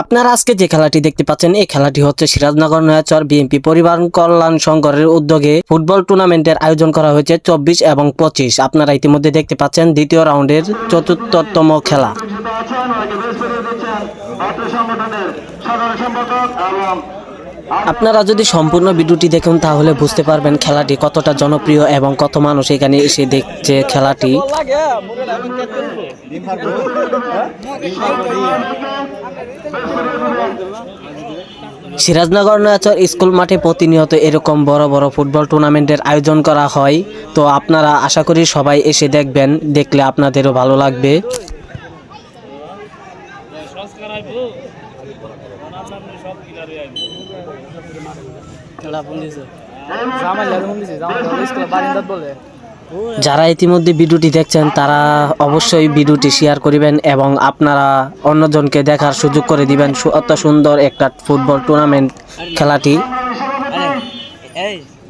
আপনারা আজকে যে খেলাটি দেখতে পাচ্ছেন, এই খেলাটি হচ্ছে সিরাজনগর নয়াচর বিএনপি পরিবার কল্যাণ সংঘের উদ্যোগে ফুটবল টুর্নামেন্টের আয়োজন করা হয়েছে চব্বিশ এবং পঁচিশ। আপনারা ইতিমধ্যে দেখতে পাচ্ছেন দ্বিতীয় রাউন্ডের চতুর্থতম খেলা। আপনারা যদি সম্পূর্ণ ভিডিওটি দেখুন, তাহলে বুঝতে পারবেন খেলাটি কতটা জনপ্রিয় এবং কত মানুষ এখানে এসে দেখছে খেলাটি। সিরাজনগর নয়াচর স্কুল মাঠে প্রতিনিয়ত এরকম বড় বড় ফুটবল টুর্নামেন্টের আয়োজন করা হয়। তো আপনারা আশা করি সবাই এসে দেখবেন, দেখলে আপনাদেরও ভালো লাগবে। যারা ইতিমধ্যে ভিডিওটি দেখছেন তারা অবশ্যই ভিডিওটি শেয়ার করিবেন এবং আপনারা অন্যজনকে দেখার সুযোগ করে দিবেন অত সুন্দর একটা ফুটবল টুর্নামেন্ট খেলাটি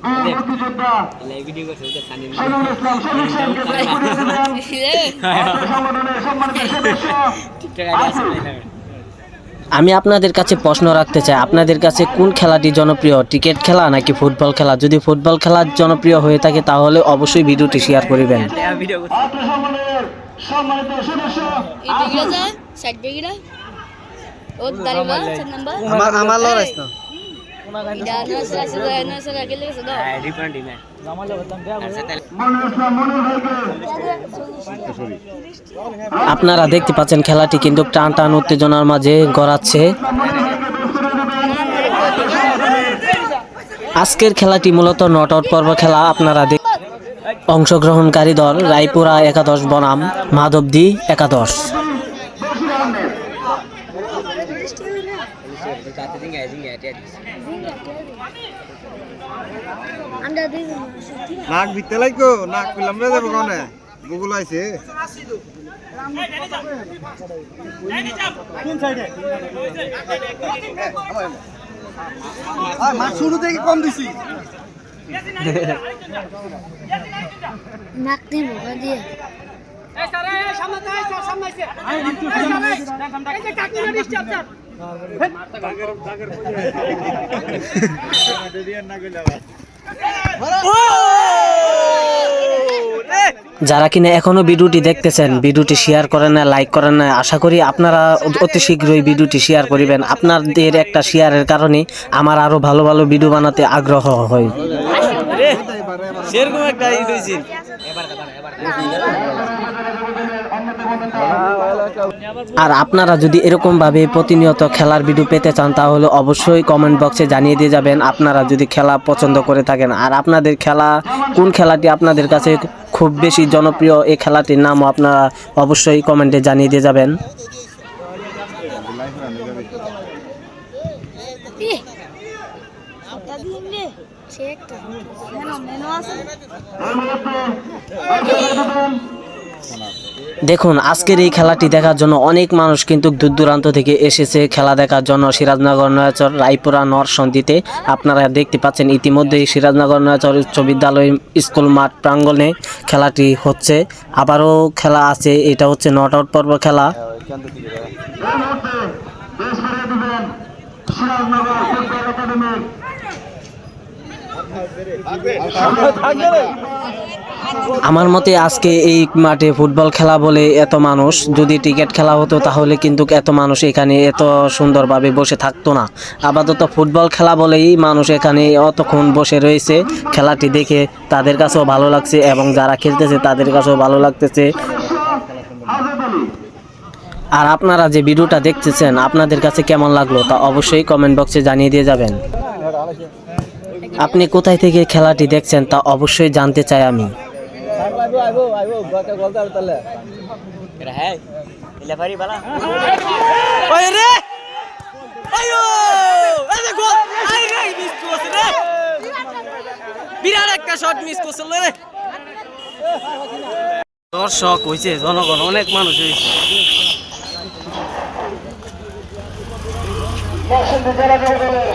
মুক্তিযোদ্ধা আমি আপনাদের কাছে প্রশ্ন রাখতে চাই আপনাদের কাছে কোন খেলাটি জনপ্রিয়? ক্রিকেট খেলা নাকি ফুটবল খেলা? যদি ফুটবল খেলা জনপ্রিয় হয়ে থাকে তাহলে অবশ্যই ভিডিওটি শেয়ার করিবেন। আমার আপনারা দেখতে পাচ্ছেন খেলাটি কিন্তু টান টান উত্তেজনার মাঝে গড়াচ্ছে। আজকের খেলাটি মূলত নট আউট পর্ব খেলা আপনারা দেখ অংশগ্রহণকারী দল রায়পুরা একাদশ বনাম মাধবদী একাদশ। নাক ভিতরে লাইকো নাক পিলাম রে যাব কোনে। গুগল আইছে। মাছ শুরু থেকে কম দিছি। নাক দিয়ে দিয়ে। যারা কিনা এখনও ভিডিওটি দেখতেছেন, ভিডিওটি শেয়ার করেন না লাইক করেন না, আশা করি আপনারা অতি শীঘ্রই ভিডিওটি শেয়ার করিবেন। আপনাদের একটা শেয়ারের কারণে আমার আরও ভালো ভালো ভিডিও বানাতে আগ্রহ হয়। আর আপনারা যদি এরকম ভাবে প্রতিনিয়ত খেলার ভিডিও পেতে চান, তাহলে অবশ্যই কমেন্ট বক্সে জানিয়ে দিয়ে যাবেন। আপনারা যদি খেলা পছন্দ করে থাকেন, আর আপনাদের খেলা, কোন খেলাটি আপনাদের কাছে খুব বেশি জনপ্রিয়, এই খেলাটির নামও আপনারা অবশ্যই কমেন্টে জানিয়ে দিয়ে যাবেন। দেখুন, আজকের এই খেলাটি দেখার জন্য অনেক মানুষ কিন্তু দূর দূরান্ত থেকে এসেছে। খেলা দেখার জন্য সিরাজনগর নয়াচর, রায়পুরা নরসন্দিতে আপনারা দেখতে পাচ্ছেন ইতিমধ্যেই সিরাজনগর নয়াচর উচ্চ বিদ্যালয় স্কুল মাঠ প্রাঙ্গণে খেলাটি হচ্ছে। আবারও খেলা আছে, এটা হচ্ছে নট আউট পর্ব খেলা। সিরাজনগর আমার মতে আজকে এই মাঠে ফুটবল খেলা বলে এত মানুষ, যদি ক্রিকেট খেলা হতো তাহলে কিন্তু এত মানুষ এখানে এত সুন্দরভাবে বসে থাকতো না। আপাতত ফুটবল খেলা বলেই মানুষ এখানে অতক্ষণ বসে রয়েছে। খেলাটি দেখে তাদের কাছেও ভালো লাগছে এবং যারা খেলতেছে তাদের কাছেও ভালো লাগতেছে। আর আপনারা যে ভিডিওটা দেখতেছেন, আপনাদের কাছে কেমন লাগল তা অবশ্যই কমেন্ট বক্সে জানিয়ে দিয়ে যাবেন। আপনি কোথায় থেকে খেলাটি দেখছেন তা অবশ্যই জানতে চাই আমি বিরাট একটা শট মিস করছিল রে দর্শক হইছে জনগণ অনেক মানুষ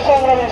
সংগ্রামী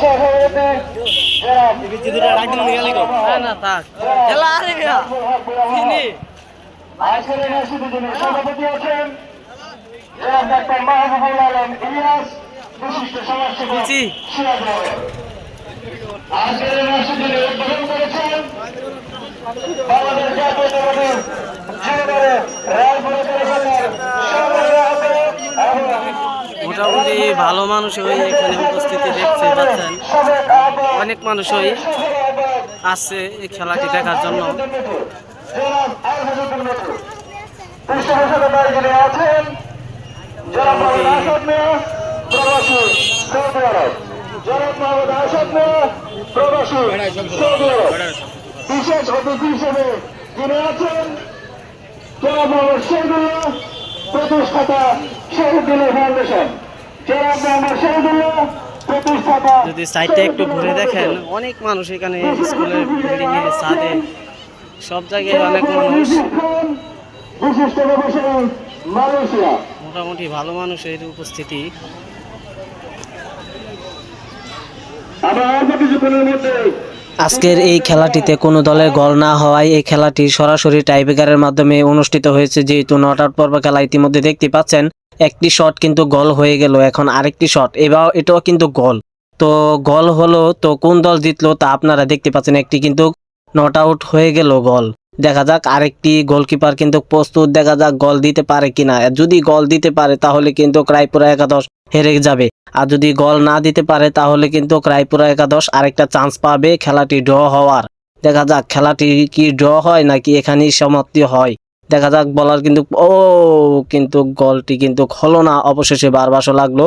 মোটামুটি ভালো মানুষ ওই এখানে উপস্থিতি দেখছে আহ্বায়ক অনেক মানুষই আসছে এই খেলাটি দেখার জন্য। বিশেষ অতিথি হিসেবে যিনি আছেন জনাব মোহাম্মদ শহীদুল্লাহ প্রতিষ্ঠাতা ফাউন্ডেশন মোহাম্মদ শহীদুল্লাহ প্রতিষ্ঠাতা যদি সাইডটা একটু ঘুরে দেখেন, অনেক মানুষ এখানে স্কুলের বিল্ডিং এর ছাদে, সব জায়গায় অনেক মানুষ। মোটামুটি ভালো মানুষের উপস্থিতি। আজকের এই খেলাটিতে কোনো দলের গোল না হওয়ায় এই খেলাটি সরাসরি টাইব্রেকারের মাধ্যমে অনুষ্ঠিত হয়েছে, যেহেতু নট আউট পর্ব খেলা ইতিমধ্যে দেখতে পাচ্ছেন। একটি শট কিন্তু গোল হয়ে গেল, এখন আরেকটি শট এবার এটাও কিন্তু গোল তো গোল হলো, তো কোন দল জিতলো তা আপনারা দেখতে পাচ্ছেন, একটি কিন্তু নট আউট হয়ে গেল গোল দেখা যাক আরেকটি গোলকিপার কিন্তু প্রস্তুত, দেখা যাক গোল দিতে পারে কিনা। যদি গোল দিতে পারে, তাহলে কিন্তু ক্রাইপুরা একাদশ হেরে যাবে। আর যদি গোল না দিতে পারে, তাহলে কিন্তু ক্রাইপুরা একাদশ আরেকটা চান্স পাবে, খেলাটি ড্র হওয়ার। দেখা যাক, খেলাটি কি ড্র হয় নাকি এখানেই সমাপ্তি হয়। দেখা যাক বলার কিন্তু, ও, কিন্তু গোলটি কিন্তু হলো না। অবশেষে বারবাসও লাগল।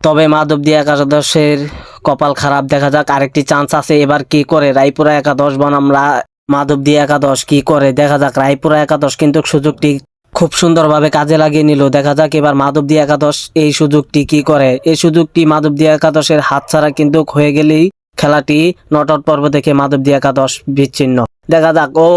তবে মাধবদী একাদশের কপাল খারাপ। দেখা যাক আরেকটি চান্স আছে। এবার কি করে? রায়পুরা একাদশ বনাম রা- মাধবদী একাদশ কি করে? দেখা যাক। রায়পুরা একাদশ কিন্তু সুযোগটি খুব সুন্দরভাবে কাজে লাগিয়ে নিল। দেখা যাক এবার মাধবদী একাদশ এই সুযোগটি কি করে? এই সুযোগটি মাধবদী একাদশের হাত ছাড়া কিন্তু হয়ে গেলেই খেলাটি নট আউট পর্ব থেকে মাধবদী একাদশ বিচ্ছিন্ন। দেখা যাক। ও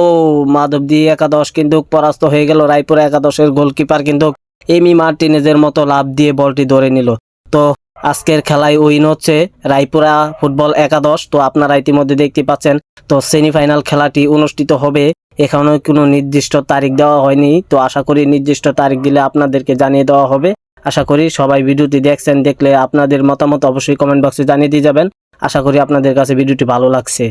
মাধবদী একাদশ কিন্তু পরাস্ত হয়ে গেল। রায়পুর একাদশের গোলকিপার কিন্তু এমি মার্টিনেজের মতো লাভ দিয়ে বলটি ধরে নিল। তো, আজকের খেলায় উইন হচ্ছে রায়পুরা ফুটবল একাদশ। তো, আপনারা ইতিমধ্যে দেখতে পাচ্ছেন, তো সেমিফাইনাল খেলাটি অনুষ্ঠিত হবে। এখনও কোনো নির্দিষ্ট তারিখ দেওয়া হয়নি। তো, আশা করি নির্দিষ্ট তারিখ দিলে আপনাদেরকে জানিয়ে দেওয়া হবে। আশা করি সবাই ভিডিওটি দেখছেন, দেখলে আপনাদের মতামত অবশ্যই কমেন্ট বক্সে জানিয়ে দিয়ে যাবেন। আশা করি আপনাদের কাছে ভিডিওটি ভালো লাগছে।